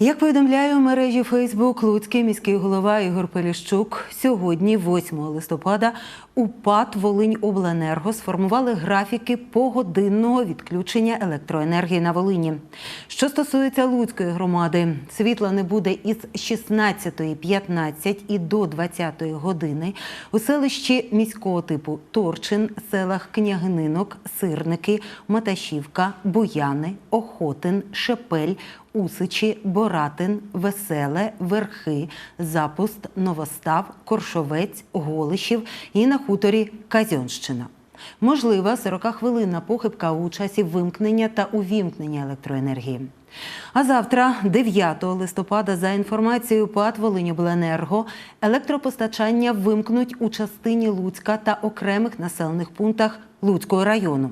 Як повідомляє у мережі Фейсбук, Луцький міський голова Ігор Поліщук сьогодні, 8 листопада, у ПАТ Волинь-Обленерго сформували графіки погодинного відключення електроенергії на Волині. Що стосується Луцької громади, світла не буде із 16.15 і до 20 години у селищі міського типу Торчин, селах Княгининок, Сирники, Маташівка, Буяни, Охотин, Шепель, Усичі, Боратин, Веселе, Верхи, Запуст, Новостав, Коршовець, Голишів і на хуторі Казьонщина. Можлива 40-хвилинна похибка у часі вимкнення та увімкнення електроенергії. А завтра, 9 листопада, за інформацією ПАТ «Волиньобленерго», електропостачання вимкнуть у частині Луцька та окремих населених пунктах Луцького району.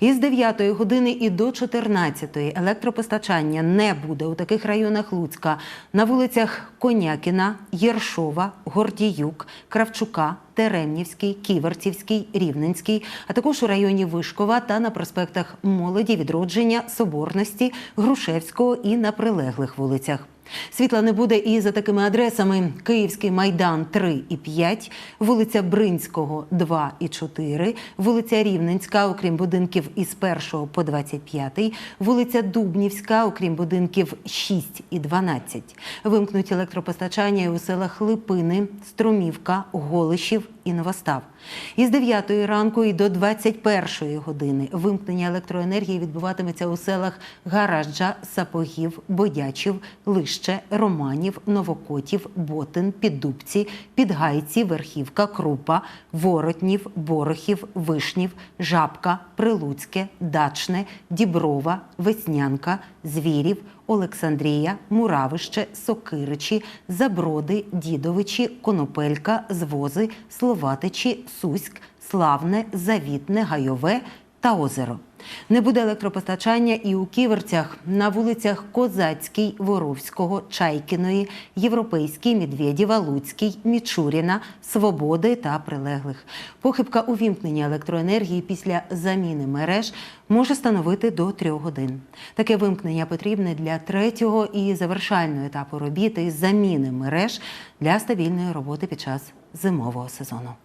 Із 9 години і до 14 електропостачання не буде у таких районах Луцька на вулицях Конякіна, Єршова, Гордіюк, Кравчука, Теремнівський, Ківерцівський, Рівненський, а також у районі Вишкова та на проспектах Молоді, Відродження, Соборності, Грушевського і на прилеглих вулицях. Світла не буде і за такими адресами: Київський майдан 3 і 5, вулиця Бринського 2 і 4, вулиця Рівненська, окрім будинків із 1 по 25, вулиця Дубнівська, окрім будинків 6 і 12. Вимкнуть електропостачання і у селах Липини, Струмівка, Голишів і Новостав. Із 9 ранку і до 21 години вимкнення електроенергії відбуватиметься у селах Гаражджа, Сапогів, Бодячів, Лище, Романів, Новокотів, Ботин, Піддубці, Підгайці, Верхівка, Крупа, Воротнів, Борохів, Вишнів, Жабка, Прилуцьке, Дачне, Діброва, Веснянка, Звірів, Олександрія, Муравище, Сокиричі, Заброди, Дідовичі, Конопелька, Звози, Словатичі, Суськ, Славне, Завітне, Гайове та озеро. Не буде електропостачання і у Ківерцях на вулицях Козацькій, Воровського, Чайкіної, Європейській, Медведєва, Луцькій, Мічуріна, Свободи та прилеглих. Похибка у вімкненні електроенергії після заміни мереж може становити до трьох годин. Таке вимкнення потрібне для третього і завершального етапу робіт із заміни мереж для стабільної роботи під час зимового сезону.